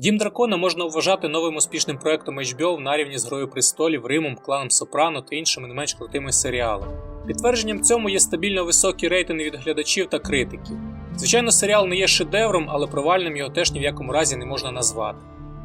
Дім Дракона можна вважати новим успішним проектом HBO на рівні з Грою престолів, Римом, Кланом Сопрано та іншими не менш крутими серіалами. Підтвердженням цьому є стабільно високі рейтинги від глядачів та критиків. Звичайно, серіал не є шедевром, але провальним його теж ні в якому разі не можна назвати.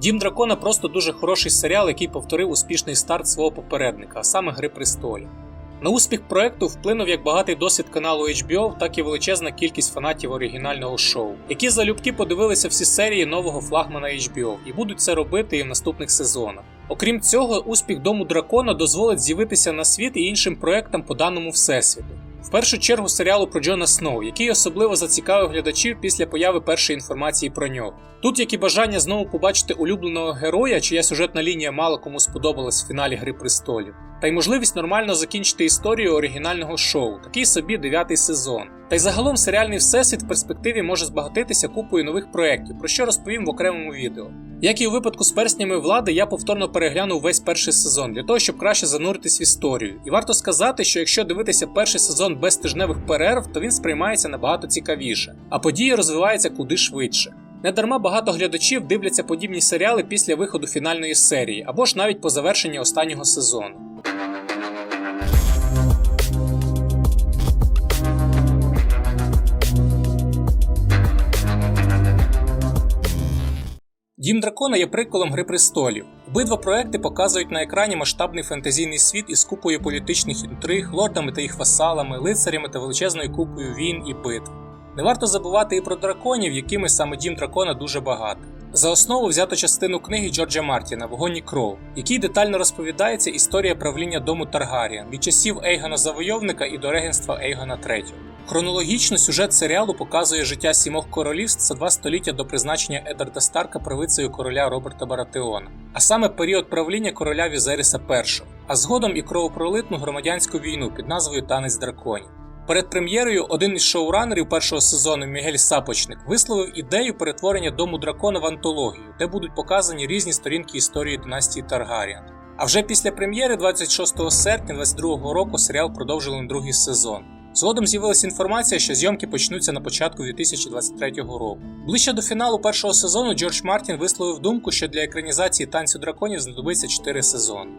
Дім Дракона просто дуже хороший серіал, який повторив успішний старт свого попередника, а саме Гри престолів. На успіх проекту вплинув як багатий досвід каналу HBO, так і величезна кількість фанатів оригінального шоу, які залюбки подивилися всі серії нового флагмана HBO і будуть це робити і в наступних сезонах. Окрім цього, успіх дому дракона дозволить з'явитися на світ і іншим проектам по даному всесвіту. В першу чергу серіалу про Джона Сноу, який особливо зацікавив глядачів після появи першої інформації про нього. Тут як і бажання знову побачити улюбленого героя, чия сюжетна лінія мало кому сподобалась в фіналі Гри престолів, та й можливість нормально закінчити історію оригінального шоу, такий собі дев'ятий сезон. Та й загалом серіальний всесвіт в перспективі може збагатитися купою нових проєктів, про що розповім в окремому відео. Як і у випадку з перснями влади, я повторно переглянув весь перший сезон для того, щоб краще зануритись в історію. І варто сказати, що якщо дивитися перший сезон без тижневих перерв, то він сприймається набагато цікавіше, а події розвиваються куди швидше. Недарма багато глядачів дивляться подібні серіали після виходу фінальної серії або ж навіть по завершенні останнього сезону. Дім Дракона є приколом Гри престолів. Обидва проекти показують на екрані масштабний фентезійний світ із купою політичних інтриг, лордами та їх васалами, лицарями та величезною купою війн і битв. Не варто забувати і про драконів, якими саме Дім Дракона дуже багато. За основу взято частину книги Джорджа Мартіна Вогонь і кров, якій детально розповідається історія правління дому Таргаріан від часів Ейгона Завойовника і до регенства Ейгона III. Хронологічно сюжет серіалу показує життя сімох королівств за два століття до призначення Едарда Старка правицею короля Роберта Баратеона, а саме період правління короля Візеріса І, а згодом і кровопролитну громадянську війну під назвою Танець драконів. Перед прем'єрою один із шоуранерів першого сезону Мігель Сапочник висловив ідею перетворення дому дракона в антологію, де будуть показані різні сторінки історії династії Таргаріан. А вже після прем'єри 26 серпня 2022 року серіал продовжили на другий сезон. Згодом з'явилася інформація, що зйомки почнуться на початку 2023 року. Ближче до фіналу першого сезону Джордж Мартін висловив думку, що для екранізації танцю драконів знадобиться 4 сезони.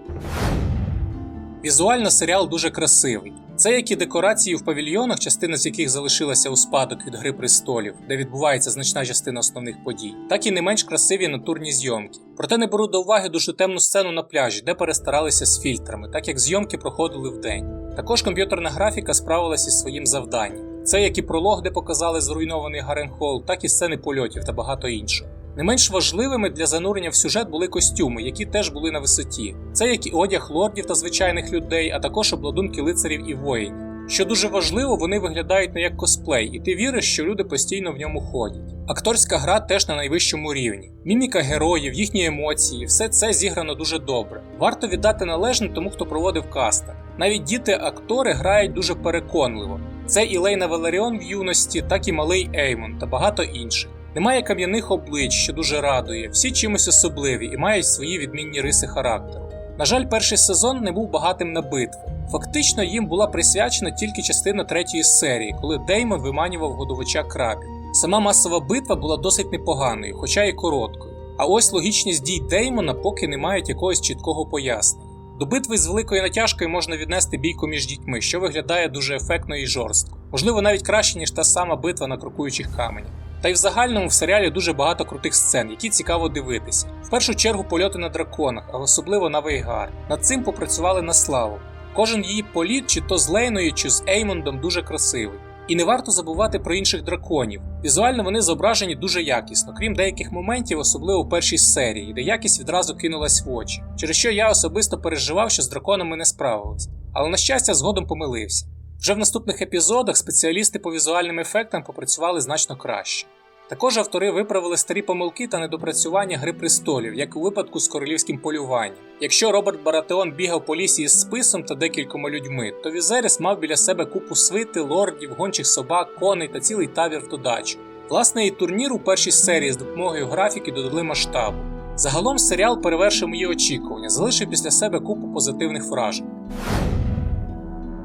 Візуально серіал дуже красивий. Це як і декорації в павільйонах, частина з яких залишилася у спадок від Гри престолів, де відбувається значна частина основних подій, так і не менш красиві натурні зйомки. Проте не беру до уваги дуже темну сцену на пляжі, де перестаралися з фільтрами, так як зйомки проходили вдень. Також комп'ютерна графіка справилася із своїм завданням. Це як і пролог, де показали зруйнований Гаренхол, так і сцени польотів та багато іншого. Не менш важливими для занурення в сюжет були костюми, які теж були на висоті. Це як і одяг лордів та звичайних людей, а також обладунки лицарів і воїнів. Що дуже важливо, вони виглядають не як косплей, і ти віриш, що люди постійно в ньому ходять. Акторська гра теж на найвищому рівні. Міміка героїв, їхні емоції, все це зіграно дуже добре. Варто віддати належне тому, хто проводив кастинг. Навіть діти-актори грають дуже переконливо. Це і Лейна Валеріон в юності, так і малий Еймон та багато інших. Немає кам'яних облич, що дуже радує, всі чимось особливі і мають свої відмінні риси характеру. На жаль, перший сезон не був багатим на битви. Фактично їм була присвячена тільки частина третьої серії, коли Деймон виманював годувача крабів. Сама масова битва була досить непоганою, хоча й короткою. А ось логічність дій Деймона поки не мають якогось чіткого пояснення. До битви з великою натяжкою можна віднести бійку між дітьми, що виглядає дуже ефектно і жорстко. Можливо, навіть краще, ніж та сама битва на крокуючих каменях. Та й в загальному в серіалі дуже багато крутих сцен, які цікаво дивитися. В першу чергу польоти на драконах, а особливо на Вейгар. Над цим попрацювали на славу. Кожен її політ, чи то з Лейною, чи з Еймондом, дуже красивий. І не варто забувати про інших драконів. Візуально вони зображені дуже якісно, крім деяких моментів, особливо в першій серії, де якість відразу кинулась в очі, через що я особисто переживав, що з драконами не справились. Але на щастя, згодом помилився. Вже в наступних епізодах спеціалісти по візуальним ефектам попрацювали значно краще. Також автори виправили старі помилки та недопрацювання Гри престолів, як у випадку з королівським полюванням. Якщо Роберт Баратеон бігав по лісі із списом та декількома людьми, то Візеріс мав біля себе купу свити, лордів, гончих собак, коней та цілий табір в додачу. Власне, і турнір у першій серії з допомогою графіки додали масштабу. Загалом серіал перевершив мої очікування, залишив після себе купу позитивних вражень.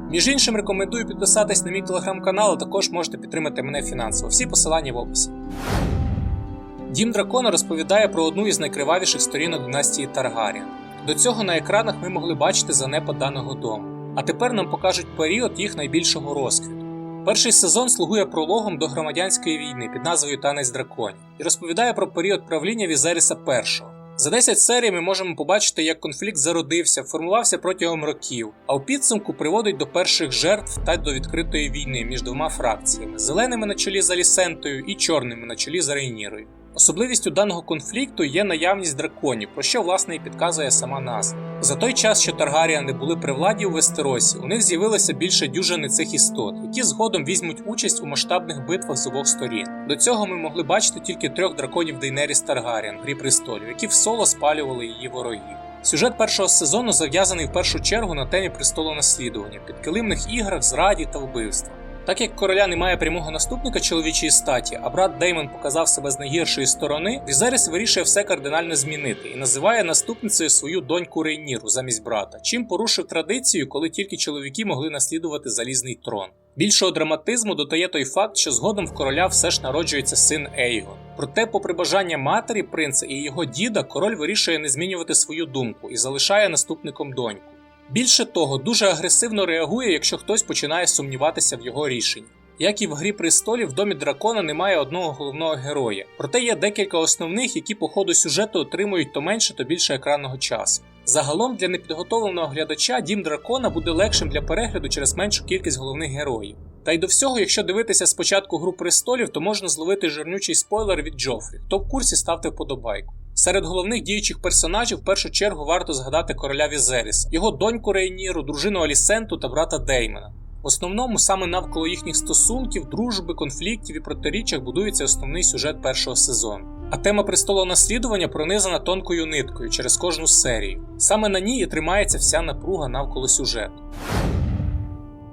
Між іншим, рекомендую підписатись на мій телеграм-канал, а також можете підтримати мене фінансово. Всі посилання в описі. Дім дракона розповідає про одну із найкривавіших сторінок династії Таргаріан. До цього на екранах ми могли бачити занепад даного дому. А тепер нам покажуть період їх найбільшого розквіту. Перший сезон слугує прологом до громадянської війни під назвою Танець драконів і розповідає про період правління Візеріса І. За 10 серій ми можемо побачити, як конфлікт зародився, формувався протягом років, а у підсумку приводить до перших жертв та до відкритої війни між двома фракціями зеленими на чолі з Алісентою і чорними на чолі з Рейнірою. Особливістю даного конфлікту є наявність драконів, про що власне і підказує сама назва. За той час, що Таргаріани були при владі у Вестеросі, у них з'явилося більше дюжини цих істот, які згодом візьмуть участь у масштабних битвах з обох сторін. До цього ми могли бачити тільки трьох драконів Дейнеріс Таргаріан грі престолів, які в соло спалювали її ворогів. Сюжет першого сезону зав'язаний в першу чергу на темі престолонаслідування, підкилимних іграх, зраді та вбивства. Так як короля немає прямого наступника чоловічої статі, а брат Деймон показав себе з найгіршої сторони, Візеріс вирішує все кардинально змінити і називає наступницею свою доньку Рейніру замість брата, чим порушив традицію, коли тільки чоловіки могли наслідувати залізний трон. Більшого драматизму додає той факт, що згодом в короля все ж народжується син Ейгон. Проте, попри бажання матері принца і його діда, король вирішує не змінювати свою думку і залишає наступником доньку. Більше того, дуже агресивно реагує, якщо хтось починає сумніватися в його рішенні. Як і в грі престолів, в домі дракона немає одного головного героя, проте є декілька основних, які по ходу сюжету отримують то менше, то більше екранного часу. Загалом для непідготовленого глядача дім дракона буде легшим для перегляду через меншу кількість головних героїв. Та й до всього, якщо дивитися спочатку гру престолів, то можна зловити жирнючий спойлер від Джофрі. Хто в курсі, ставте вподобайку. Серед головних діючих персонажів в першу чергу варто згадати короля Візеріса, його доньку Рейніру, дружину Алісенту та брата Деймена. В основному саме навколо їхніх стосунків, дружби, конфліктів і протиріччях будується основний сюжет першого сезону. А тема престолонаслідування пронизана тонкою ниткою через кожну серію. Саме на ній і тримається вся напруга навколо сюжету.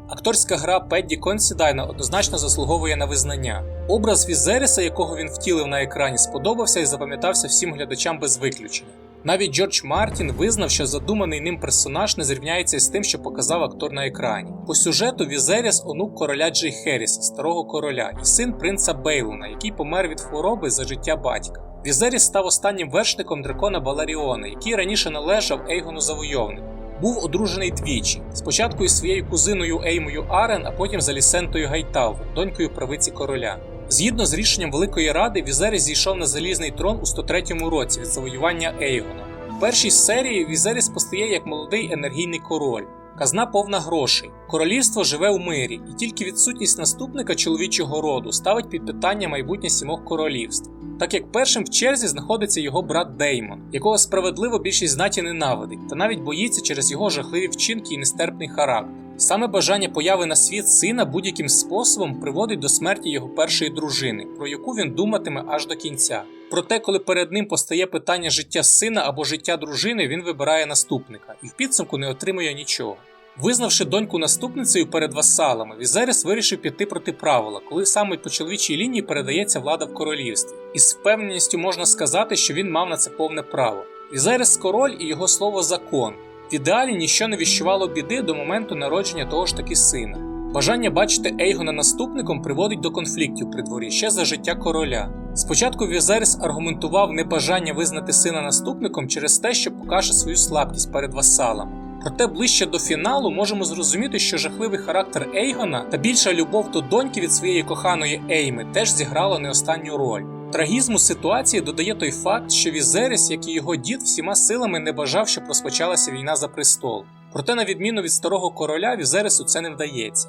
Акторська гра Педді Консідайна однозначно заслуговує на визнання. Образ Візеріса, якого він втілив на екрані, сподобався і запам'ятався всім глядачам без виключення. Навіть Джордж Мартін визнав, що задуманий ним персонаж не зрівняється з тим, що показав актор на екрані. По сюжету Візеріс онук короля Джей Херріса, старого короля, і син принца Бейлона, який помер від хвороби за життя батька. Візеріс став останнім вершником дракона Баларіона, який раніше належав Ейгону Завойовнику. Був одружений двічі: спочатку із своєю кузиною Еймою Арен, а потім з Алісентою Гайтавр, донькою правиці короля. Згідно з рішенням Великої Ради, Візеріс зійшов на залізний трон у 103-му році від завоювання Ейгона. В першій серії Візеріс постає як молодий енергійний король. Казна повна грошей. Королівство живе у мирі, і тільки відсутність наступника чоловічого роду ставить під питання майбутнє сімох королівств. Так як першим в черзі знаходиться його брат Деймон, якого справедливо більшість знаті ненавидить, та навіть боїться через його жахливі вчинки і нестерпний характер. Саме бажання появи на світ сина будь-яким способом приводить до смерті його першої дружини, про яку він думатиме аж до кінця. Проте, коли перед ним постає питання життя сина або життя дружини, він вибирає наступника і в підсумку не отримує нічого. Визнавши доньку наступницею перед васалами, Візеріс вирішив піти проти правила, коли саме по чоловічій лінії передається влада в королівстві. І з впевненістю можна сказати, що він мав на це повне право. Візеріс король і його слово закон. В ідеалі ніщо не віщувало біди до моменту народження того ж таки сина. Бажання бачити Ейгона наступником приводить до конфліктів при дворі ще за життя короля. Спочатку Візеріс аргументував небажання визнати сина наступником через те, що покаже свою слабкість перед васалами. Проте ближче до фіналу можемо зрозуміти, що жахливий характер Ейгона та більша любов до доньки від своєї коханої Ейми теж зіграло не останню роль. Трагізму ситуації додає той факт, що Візеріс, як і його дід, всіма силами не бажав, щоб розпочалася війна за престол. Проте, на відміну від старого короля, Візерису це не вдається.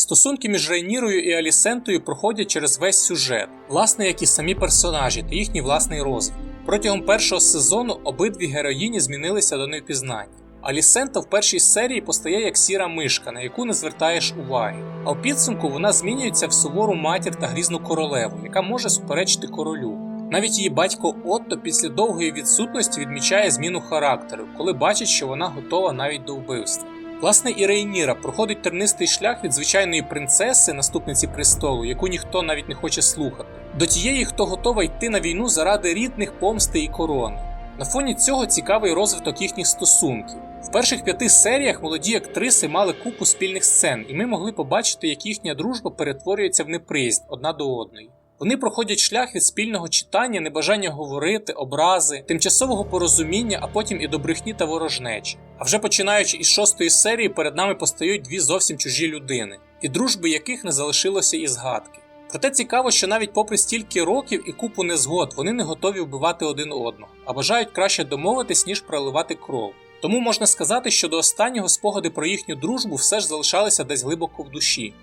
Стосунки між Рейнірою і Алісентою проходять через весь сюжет, власне, як і самі персонажі та їхній власний розвиток. Протягом першого сезону обидві героїні змінилися до невпізнання. Алісента в першій серії постає як сіра мишка, на яку не звертаєш уваги. А в підсумку вона змінюється в сувору матір та грізну королеву, яка може суперечити королю. Навіть її батько Отто після довгої відсутності відмічає зміну характеру, коли бачить, що вона готова навіть до вбивства. Власне, і Рейніра проходить тернистий шлях від звичайної принцеси, наступниці престолу, яку ніхто навіть не хоче слухати, до тієї, хто готова йти на війну заради рідних помсти і корони. На фоні цього цікавий розвиток їхніх стосунків. В перших п'яти серіях молоді актриси мали купу спільних сцен, і ми могли побачити, як їхня дружба перетворюється в неприязнь одна до одної. Вони проходять шлях від спільного читання, небажання говорити, образи, тимчасового порозуміння, а потім і до брехні та ворожнечі. А вже починаючи із шостої серії, перед нами постають дві зовсім чужі людини, від дружби яких не залишилося і згадки. Проте цікаво, що навіть попри стільки років і купу незгод вони не готові вбивати один одного, а бажають краще домовитись, ніж проливати кров. Тому можна сказати, що до останнього спогади про їхню дружбу все ж залишалися десь глибоко в душі.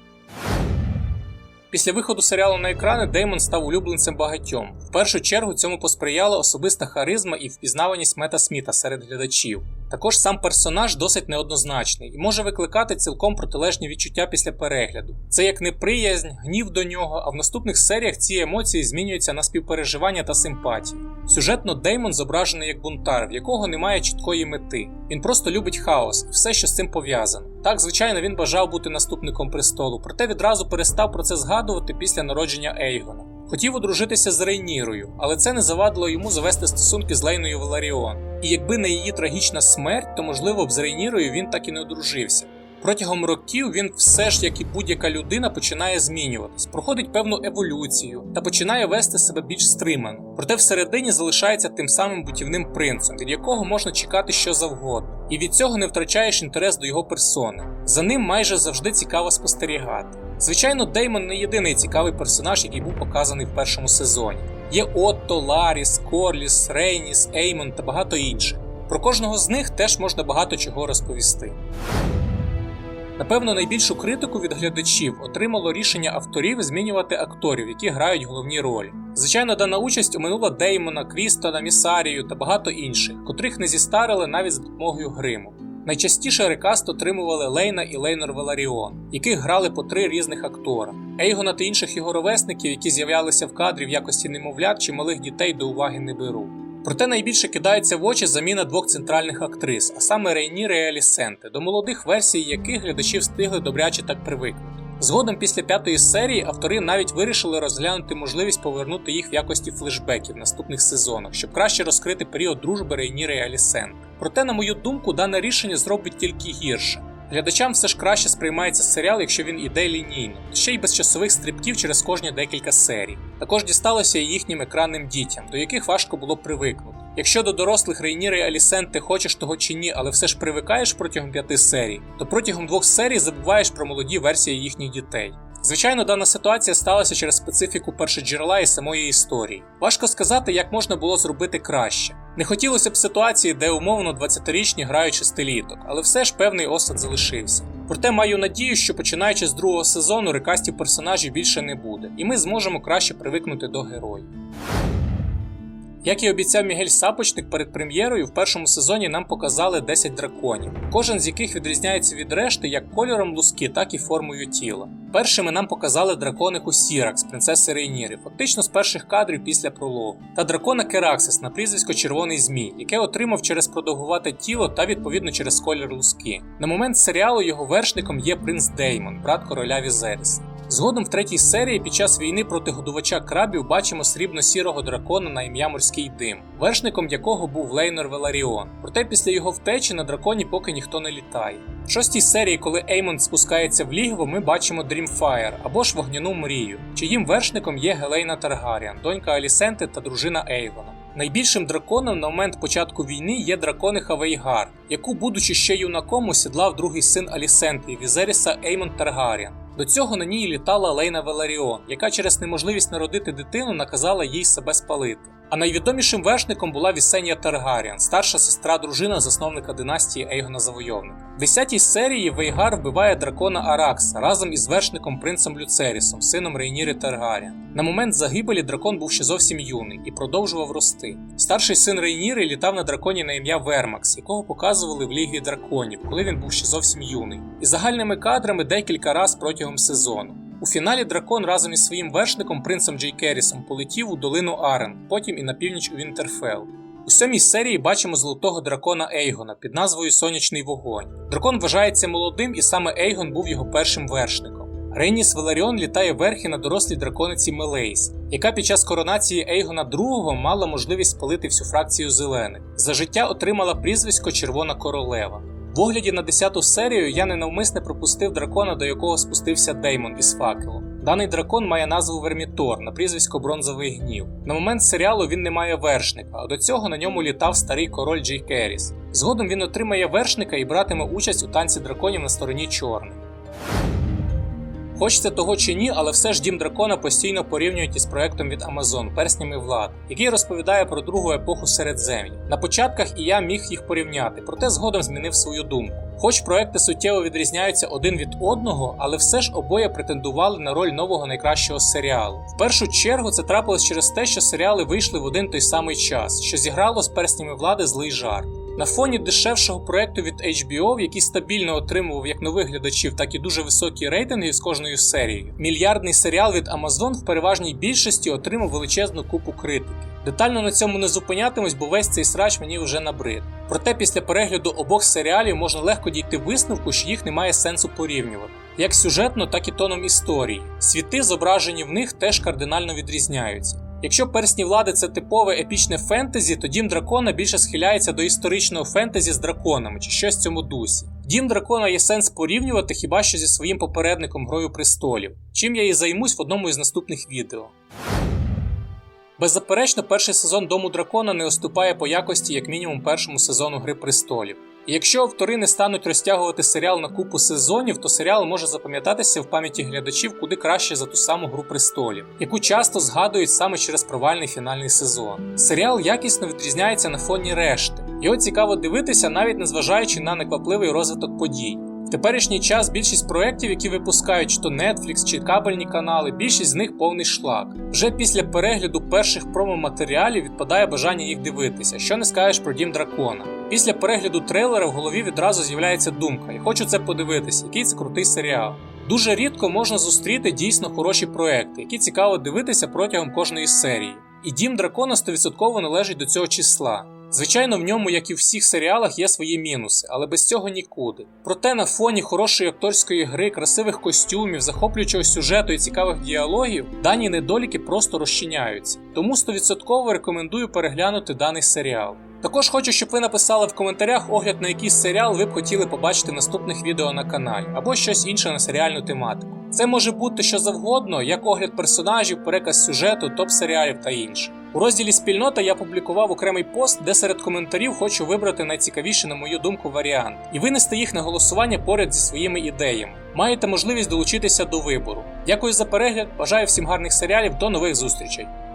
Після виходу серіалу на екрани Деймон став улюбленцем багатьом. В першу чергу цьому посприяла особиста харизма і впізнаваність Мета Сміта серед глядачів. Також сам персонаж досить неоднозначний і може викликати цілком протилежні відчуття після перегляду. Це як неприязнь, гнів до нього, а в наступних серіях ці емоції змінюються на співпереживання та симпатію. Сюжетно Деймон зображений як бунтар, в якого немає чіткої мети. Він просто любить хаос і все, що з цим пов'язано. Так, звичайно, він бажав бути наступником престолу, проте відразу перестав про це згадувати після народження Ейгона. Хотів одружитися з Рейнірою, але це не завадило йому завести стосунки з Лейною Веларіон. І якби не її трагічна смерть, то можливо б з Рейнірою він так і не одружився. Протягом років він все ж, як і будь-яка людина, починає змінюватись, проходить певну еволюцію та починає вести себе більш стримано. Проте всередині залишається тим самим бутівним принцем, від якого можна чекати що завгодно, і від цього не втрачаєш інтерес до його персони. За ним майже завжди цікаво спостерігати. Звичайно, Деймон не єдиний цікавий персонаж, який був показаний в першому сезоні. Є Отто, Ларіс, Корліс, Рейніс, Еймон та багато інших. Про кожного з них теж можна багато чого розповісти. Напевно, найбільшу критику від глядачів отримало рішення авторів змінювати акторів, які грають головні ролі. Звичайно, дана участь оминула Деймона, Крістона, Місарію та багато інших, котрих не зістарили навіть з допомогою гриму. Найчастіше рекаст отримували Лейна і Лейнор Веларіон, яких грали по три різних актора. Ейгона та інших його ровесників, які з'являлися в кадрі в якості немовлят чи малих дітей до уваги не беру. Проте найбільше кидається в очі заміна двох центральних актрис, а саме Рейніри і Алісенте, до молодих версій яких глядачі встигли добряче так привикнути. Згодом після п'ятої серії автори навіть вирішили розглянути можливість повернути їх в якості флешбеків в наступних сезонах, щоб краще розкрити період дружби Рейніри і Алісенте. Проте, на мою думку, дане рішення зробить тільки гірше. Глядачам все ж краще сприймається серіал, якщо він іде лінійно, ще й без часових стрибків через кожні декілька серій. Також дісталося і їхнім екранним дітям, до яких важко було привикнути. Якщо до дорослих Рейніри і Алісенти хочеш того чи ні, але все ж привикаєш протягом п'яти серій, то протягом двох серій забуваєш про молоді версії їхніх дітей. Звичайно, дана ситуація сталася через специфіку першоджерела і самої історії. Важко сказати, як можна було зробити краще. Не хотілося б ситуації, де умовно 20-річні грають шестиліток, але все ж певний осад залишився. Проте маю надію, що починаючи з другого сезону рекастів персонажів більше не буде, і ми зможемо краще привикнути до героїв. Як і обіцяв Мігель Сапочник перед прем'єрою, в першому сезоні нам показали 10 драконів, кожен з яких відрізняється від решти як кольором луски, так і формою тіла. Першими нам показали дракониху Сіракс, принцеси Рейніри, фактично з перших кадрів після прологу, та дракона Кераксис на прізвисько Червоний Змій, яке отримав через продовгувате тіло та відповідно через колір луски. На момент серіалу його вершником є принц Деймон, брат короля Візеріса. Згодом в третій серії під час війни проти годувача крабів бачимо срібно-сірого дракона на ім'я Морський Дим, вершником якого був Лейнор Веларіон. Проте після його втечі на драконі поки ніхто не літає. В шостій серії, коли Еймон спускається в лігво, ми бачимо Дрімфаєр або ж вогняну мрію, чиїм вершником є Гелейна Таргаріан, донька Алісенти та дружина Ейгона. Найбільшим драконом на момент початку війни є дракониха Вейгар, яку, будучи ще юнаком, осідлав другий син Алісенти Візеріса Еймон Таргаріан. До цього на ній літала Лейна Веларіон, яка через неможливість народити дитину наказала їй себе спалити. А найвідомішим вершником була Вісенія Таргаріан, старша сестра дружина засновника династії Ейгона Завойовника. В 10 серії Вейгар вбиває дракона Аракса разом із вершником принцем Люцерісом, сином Рейніри Таргаріан. На момент загибелі дракон був ще зовсім юний і продовжував рости. Старший син Рейніри літав на драконі на ім'я Вермакс, якого показували в Лігі драконів, коли він був ще зовсім юний, і загальними кадрами декілька раз протягом сезону. У фіналі дракон разом із своїм вершником принцем Джей Керрісом полетів у долину Арен, потім і на північ у Вінтерфелл. У сьомій серії бачимо золотого дракона Ейгона під назвою Сонячний вогонь. Дракон вважається молодим, і саме Ейгон був його першим вершником. Рейніс Веларіон літає верхи на дорослій дракониці Мелейс, яка під час коронації Ейгона II мала можливість спалити всю фракцію зелених. За життя отримала прізвисько Червона Королева. В огляді на 10 серію я ненавмисне пропустив дракона, до якого спустився Деймон із факелом. Даний дракон має назву Вермітор на прізвисько Бронзовий гнів. На момент серіалу він не має вершника, а до цього на ньому літав старий король Джей Керіс. Згодом він отримає вершника і братиме участь у танці драконів на стороні чорних. Хочеться того чи ні, але все ж дім дракона постійно порівнюють із проектом від Amazon Перснями влади, який розповідає про другу епоху середзем'я. На початках і я міг їх порівняти, проте згодом змінив свою думку. Хоч проекти суттєво відрізняються один від одного, але все ж обоє претендували на роль нового найкращого серіалу. В першу чергу це трапилось через те, що серіали вийшли в один той самий час, що зіграло з перснями влади злий жарт. На фоні дешевшого проекту від HBO, який стабільно отримував як нових глядачів, так і дуже високі рейтинги з кожною серією, мільярдний серіал від Amazon в переважній більшості отримав величезну купу критики. Детально на цьому не зупинятимусь, бо весь цей срач мені вже набрид. Проте після перегляду обох серіалів можна легко дійти висновку, що їх немає сенсу порівнювати. Як сюжетно, так і тоном історії. Світи, зображені в них, теж кардинально відрізняються. Якщо персні влади це типове епічне фентезі, то дім дракона більше схиляється до історичного фентезі з драконами чи щось в цьому дусі. Дім дракона є сенс порівнювати хіба що зі своїм попередником Грою престолів, чим я і займусь в одному із наступних відео. Беззаперечно, перший сезон Дому дракона не уступає по якості як мінімум першому сезону Гри престолів. Якщо автори не стануть розтягувати серіал на купу сезонів, то серіал може запам'ятатися в пам'яті глядачів куди краще за ту саму гру престолів, яку часто згадують саме через провальний фінальний сезон. Серіал якісно відрізняється на фоні решти. Його цікаво дивитися, навіть незважаючи на неквапливий розвиток подій. В теперішній час більшість проєктів, які випускають чи то Netflix чи кабельні канали, більшість з них повний шлак. Вже після перегляду перших промо-матеріалів відпадає бажання їх дивитися, що не скажеш про дім дракона. Після перегляду трейлера в голові відразу з'являється думка: я хочу це подивитися, який це крутий серіал. Дуже рідко можна зустріти дійсно хороші проекти, які цікаво дивитися протягом кожної серії. І дім дракона 100% належить до цього числа. Звичайно, в ньому, як і в всіх серіалах, є свої мінуси, але без цього нікуди. Проте на фоні хорошої акторської гри, красивих костюмів, захоплюючого сюжету і цікавих діалогів, дані недоліки просто розчиняються. Тому 100% рекомендую переглянути даний серіал. Також хочу, щоб ви написали в коментарях огляд на якийсь серіал ви б хотіли побачити наступних відео на каналі, або щось інше на серіальну тематику. Це може бути що завгодно, як огляд персонажів, переказ сюжету, топ-серіалів та інше. У розділі спільнота я публікував окремий пост, де серед коментарів хочу вибрати найцікавіші, на мою думку, варіант і винести їх на голосування поряд зі своїми ідеями. Маєте можливість долучитися до вибору. Дякую за перегляд, бажаю всім гарних серіалів, до нових зустрічей.